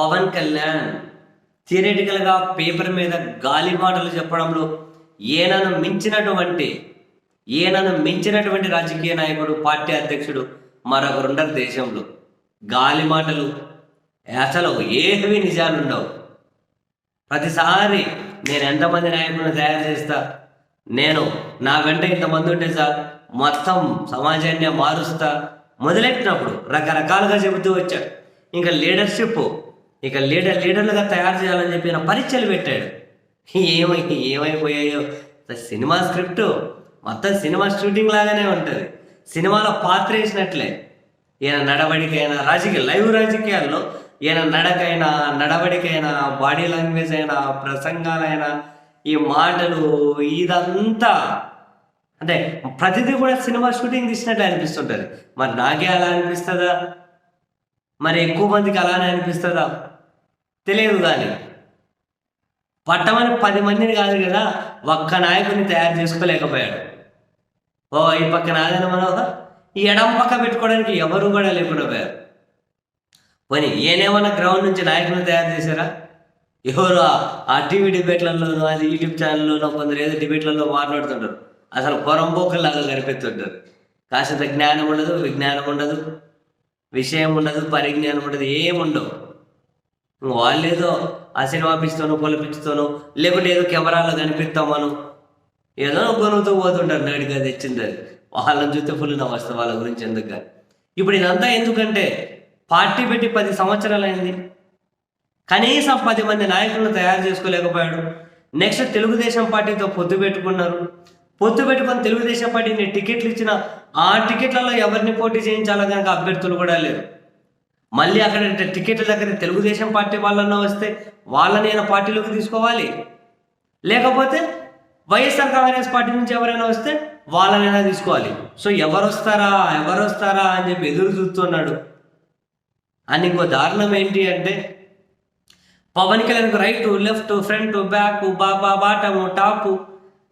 Pawan Kalyan థియరిటికల్గా paper మీద గాలి మాటలు చెప్పడంలో ఏనను మించినటువంటి ఏనను మించినటువంటి రాజకీయ నాయకుడు పార్టీ అధ్యక్షుడు మరొకరుండరు దేశంలో. గాలి మాటలు అసలు ఏవి నిజాలు ఉండవు ప్రతిసారి నేను ఎంతమంది నాయకులను తయారు చేస్తా నేను నా వెంట ఇంతమంది ఉంటే సార్ మొత్తం సమాజాన్ని మారుస్తా మొదలెట్టినప్పుడు రకరకాలుగా చెబుతూ వచ్చాడు ఇంకా లీడర్షిప్ ఇక లీడర్ లీడర్లుగా తయారు చేయాలని చెప్పి నా పరీక్షలు పెట్టాడు. ఏమై ఏమైపోయాయో? సినిమా స్క్రిప్ట్ మొత్తం సినిమా షూటింగ్ లాగానే ఉంటుంది. సినిమాలో పాత్ర వేసినట్లే. ఈయన నడవడికైనా రాజకీయ లైవ్ రాజకీయాల్లో ఈయన నడకైనా నడవడికైనా బాడీ లాంగ్వేజ్ అయినా ప్రసంగాలైనా ఈ మాటలు ఇదంతా అంటే ప్రతిదీ కూడా సినిమా షూటింగ్ తీసినట్టు అనిపిస్తుంటుంది. మరి నాకే అలా అనిపిస్తుందా? మరి ఎక్కువ మందికి అలానే అనిపిస్తుందా? తెలియదు కానీ. పట్టమని పది మందిని కాదు కదా ఒక్క నాయకుడిని తయారు చేసుకోలేకపోయాడు. ఓ ఈ పక్క నాదన మనోహర్ ఈ ఎడం పక్క పెట్టుకోవడానికి ఎవరు కూడా లేకుండా పోయారు. పోనీ ఏనేమన్నా గ్రౌండ్ నుంచి నాయకులను తయారు చేశారా? ఎవరు ఆ- టీవీ డిబేట్లలోనూ అది యూట్యూబ్ ఛానల్లోనో కొందరు ఏదో డిబేట్లలో మాట్లాడుతుంటారు. అసలు పొరంపోకల్లాగా కనిపిస్తుంటారు. కాసేంత జ్ఞానం ఉండదు విజ్ఞానం ఉండదు. విషయం ఉండదు పరిజ్ఞానం ఉండదు ఏముండవు వాళ్ళు ఏదో ఆ సినిమా పిచ్చుతోనో లేకుంటే ఏదో కెమెరాలో కనిపిస్తామను. ఏదో గొనుగుతూ పోతుంటారు నడిగా తెచ్చింది అది వాళ్ళని చూస్తే ఫుల్ నమస్తే వాళ్ళ గురించి ఎందుకు? కానీ ఇప్పుడు ఇదంతా ఎందుకంటే పార్టీ పెట్టి పది సంవత్సరాలు అయింది కనీసం పది మంది నాయకులను తయారు చేసుకోలేకపోయాడు. నెక్స్ట్ తెలుగుదేశం పార్టీతో పొత్తు పెట్టుకున్నారు. పొత్తు పెట్టుకొని తెలుగుదేశం పార్టీని టికెట్లు ఇచ్చిన ఆ టికెట్లలో ఎవరిని పోటీ చేయించాలో కనుక అభ్యర్థులు కూడా లేరు. మళ్ళీ అక్కడ టికెట్ల దగ్గర తెలుగుదేశం పార్టీ వాళ్ళన్నా వస్తే వాళ్ళని ఆయన పార్టీలోకి తీసుకోవాలి. లేకపోతే వైఎస్ఆర్ కాంగ్రెస్ పార్టీ నుంచి ఎవరైనా వస్తే వాళ్ళనైనా తీసుకోవాలి. సో ఎవరు వస్తారా ఎవరు వస్తారా అని చెప్పి ఎదురు చూస్తున్నాడు. అని ఇంకో దారుణం ఏంటి అంటే Pawan Kalyan right left front back బాబా బాటము టాపు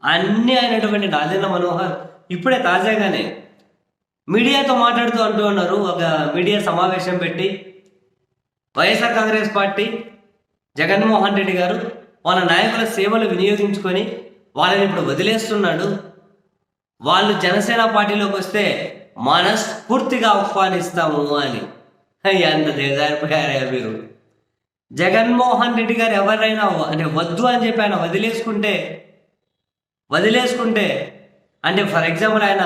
అన్నీ అయినటువంటి రాజేంద్ర మనోహర్ ఇప్పుడే తాజాగానే మీడియాతో మాట్లాడుతూ అంటూ ఉన్నారు. ఒక మీడియా సమావేశం పెట్టి YSR Congress party Jaganmohan Reddy గారు వాళ్ళ నాయకుల సేవలు వినియోగించుకొని వాళ్ళని ఇప్పుడు వదిలేస్తున్నాడు. వాళ్ళు జనసేన పార్టీలోకి వస్తే మనస్ఫూర్తిగా ఆహ్వానిస్తాము అని. ఎంత దేదారిపోయారా మీరు. జగన్మోహన్ రెడ్డి గారు ఎవరైనా అంటే వద్దు అని చెప్పి ఆయన వదిలేసుకుంటే వదిలేసుకుంటే అంటే ఫర్ ఎగ్జాంపుల్ ఆయన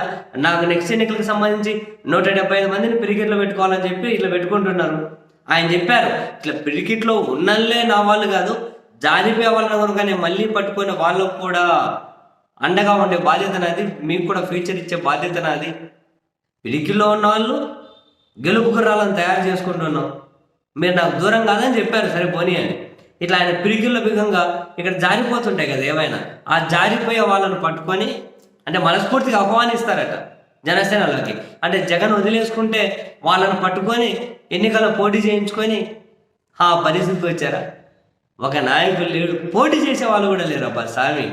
నాకు నెక్స్ట్ ఎన్నికలకు సంబంధించి నూట డెబ్బై ఐదు మందిని పిరికిట్లో పెట్టుకోవాలని చెప్పి ఇట్లా పెట్టుకుంటున్నారు. ఆయన చెప్పారు ఇట్లా పిరికిట్లో ఉన్నల్లే నా వాళ్ళు కాదు జారిపోయే వాళ్ళని కనుక మళ్ళీ పట్టుకునే వాళ్ళకు కూడా అండగా ఉండే బాధ్యత నాది మీకు కూడా ఫ్యూచర్ ఇచ్చే బాధ్యత నాది. పిరికిలో ఉన్న వాళ్ళు గెలుపు గుర్రాలను తయారు చేసుకుంటున్నాం. మీరు నాకు దూరం కాదని చెప్పారు సరే పోనీ అని ఇట్లా ఆయన పిరికిళ్ళ బిగంగా ఇక్కడ జారిపోతుంటాయి కదా ఏమైనా ఆ జారిపోయే వాళ్ళని పట్టుకొని అంటే మనస్ఫూర్తిగా ఆహ్వానిస్తారట జనసేనలోకి. అంటే జగన్ వదిలేసుకుంటే వాళ్ళను పట్టుకొని ఎన్నికల్లో పోటీ చేయించుకొని ఆ పరిస్థితికి వచ్చారా? ఒక నాయకుడు లేడు. పోటీ చేసే వాళ్ళు కూడా లేరబ్బా స్వామి.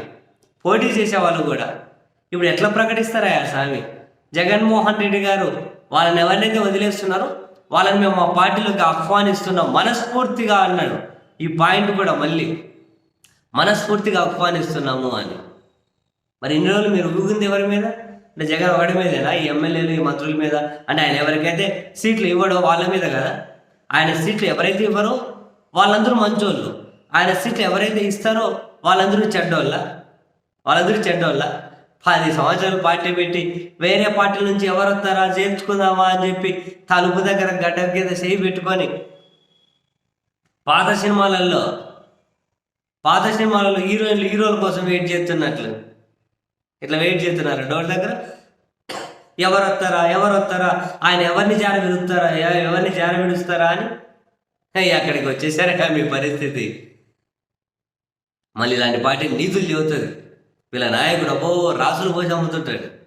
పోటీ చేసే వాళ్ళు కూడా. ఇప్పుడు ఎట్లా ప్రకటిస్తారా స్వామి? జగన్మోహన్ రెడ్డి గారు వాళ్ళని ఎవరినైతే వదిలేస్తున్నారో వాళ్ళని మేము మా పార్టీలోకి ఆహ్వానిస్తున్నాం మనస్ఫూర్తిగా అన్నాడు. ఈ పాయింట్ కూడా మళ్ళీ మనస్ఫూర్తిగా ఆహ్వానిస్తున్నాము అని. మరి ఇన్ని రోజులు మీరు ఊగింది ఎవరి మీద? అంటే జగన్ ఒకటి మీదేనా? ఈ ఎమ్మెల్యేలు ఈ మంత్రుల మీద? అంటే ఆయన ఎవరికైతే సీట్లు ఇవ్వడో వాళ్ళ మీద కదా? ఆయన సీట్లు ఎవరైతే ఇవ్వరో వాళ్ళందరూ మంచోళ్ళు. ఆయన సీట్లు ఎవరైతే ఇస్తారో వాళ్ళందరూ చెడ్డోళ్ళ? వాళ్ళందరూ చెడ్డోళ్ళ? పది సంవత్సరాలు పార్టీ పెట్టి వేరే పార్టీల నుంచి ఎవరు వస్తారా చేర్చుకుందామా అని చెప్పి తలుపు దగ్గర గడ్డ కింద చేయి పెట్టుకొని పాత సినిమాలలో పాత సినిమాలలో హీరోయిన్లు హీరోల కోసం వెయిట్ చేస్తున్నట్లు. ఇట్లా వెయిట్ చేస్తున్నారు. డోర్ దగ్గర ఎవరు వస్తారా ఎవరు వస్తారా ఆయన ఎవరిని జార విడుస్తారా ఎవరిని జార విడుస్తారా అని అక్కడికి వచ్చేసారట మీ పరిస్థితి. మళ్ళీ ఇలాంటి పార్టీ నీతులు చెబుతుంది. వీళ్ళ నాయకుడు అబ్బో రాసులు పోసి అమ్ముతుంటాడు.